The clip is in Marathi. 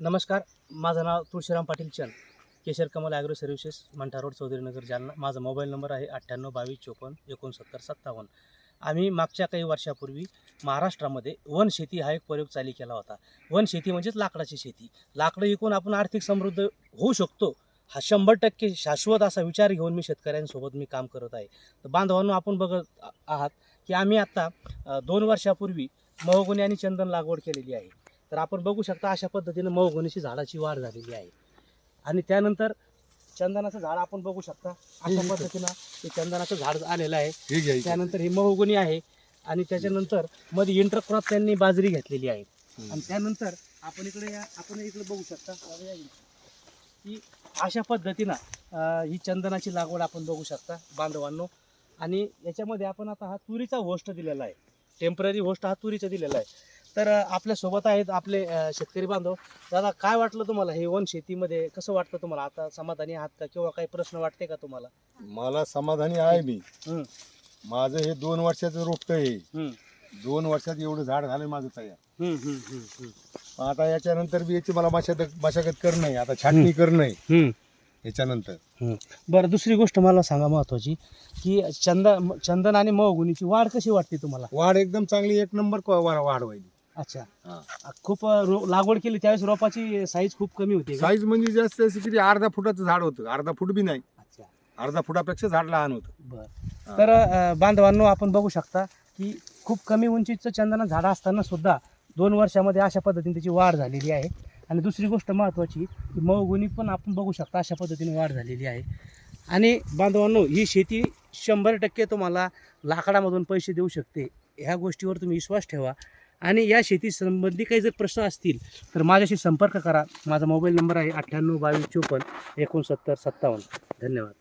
नमस्कार माझं नाव Tulshiram Patil Chand Keshar Kamal agro services Mantha road Chaudharinagar Jalna. माझा मोबाईल नंबर आहे अठ्ठ्याण्णव बावीस चोपन्न एकोणसत्तर सत्तावन्न. आम्ही मागच्या काही वर्षापूर्वी महाराष्ट्रामध्ये वन शेती हा एक प्रयोग चालू केला होता. वन शेती म्हणजेच लाकडाची शेती. लाकडं विकून आपण आर्थिक समृद्ध होऊ शकतो हा शंभर टक्के शाश्वत असा विचार घेऊन मी शेतकऱ्यांसोबत मी काम करत आहे. तर बांधवांनो आपण बघत आहात की आम्ही आत्ता दोन वर्षापूर्वी महोगुनी आणि चंदन लागवड केलेली आहे. तर आपण बघू शकता अशा पद्धतीनं महोगुनीची झाडाची वाढ झालेली आहे. आणि त्यानंतर चंदनाचं झाड आपण बघू शकता. अशा पद्धतीनं ते चंदनाचं झाड आलेलं आहे. हे त्यानंतर ही महोगुनी आहे. आणि त्याच्यानंतरमध्ये इंटरक्रॉप त्यांनी बाजरी घेतलेली आहे. आणि त्यानंतर आपण इकडे या आपण इकडे बघू शकता. की अशा पद्धतीनं ही चंदनाची लागवड आपण बघू शकता बांधवांनो. आणि याच्यामध्ये आपण आता हा तुरीचा होस्ट दिलेला आहे. टेंपररी होस्ट हा तुरीचा दिलेला आहे. तर अं, आपल्यासोबत आहेत आपले अं, शेतकरी बांधव. दादा काय वाटलं तुम्हाला हे वन शेतीमध्ये? कसं वाटतं तुम्हाला? आता समाधानी आहात का? किंवा काही प्रश्न वाटते का तुम्हाला? मला समाधानी आहे मी. माझं हे दोन वर्षाचं रोपट आहे. हं. दोन वर्षात एवढं झाड झालंय माझं तयार. पण आता याच्यानंतर बी याची मला मशागत मशागत करणं आहे. आता छाटणी करणं आहे. याच्यानंतर. बरं दुसरी गोष्ट मला सांगा महत्वाची की चंदन चंदन आणि महोगुनीची वाढ कशी वाटते तुम्हाला? वाढ एकदम चांगली. एक नंबर क- वा- वाढ व्हायली अच्छा. हा. खूप अं, रो- लागवड केली त्यावेळेस रोपाची साईज खूप कमी होती का? साईज म्हणजे जास्त अशी किती अर्धा फुटाचं झाड होतं. अर्धा फूट बी नाही. अच्छा. अर्धा फुटापेक्षा झाड लहान होतं. बर. हा. तर अं, बांधवांनो आपण बघू शकता की खूप कमी उंचीचं चंदन झाड असताना सुद्धा दोन वर्षामध्ये अशा पद्धतीने त्याची वाढ झालेली आहे. आणि दुसरी गोष्ट महत्त्वाची की महोगुनी पण आपण बघू शकता अशा पद्धतीने वाढ झालेली आहे. आणि बांधवांनो ही शेती शंभर टक्के तुम्हाला लाकडामधून पैसे देऊ शकते. ह्या गोष्टीवर तुम्ही विश्वास ठेवा. आणि या शेती संबंधी काही जर प्रश्न असतील तर माझ्याशी संपर्क करा. माझा मोबाईल नंबर आहे अठ्ठ्याण्णव बावीस चोपन्न एकोणसत्तर सत्तावन्न. धन्यवाद.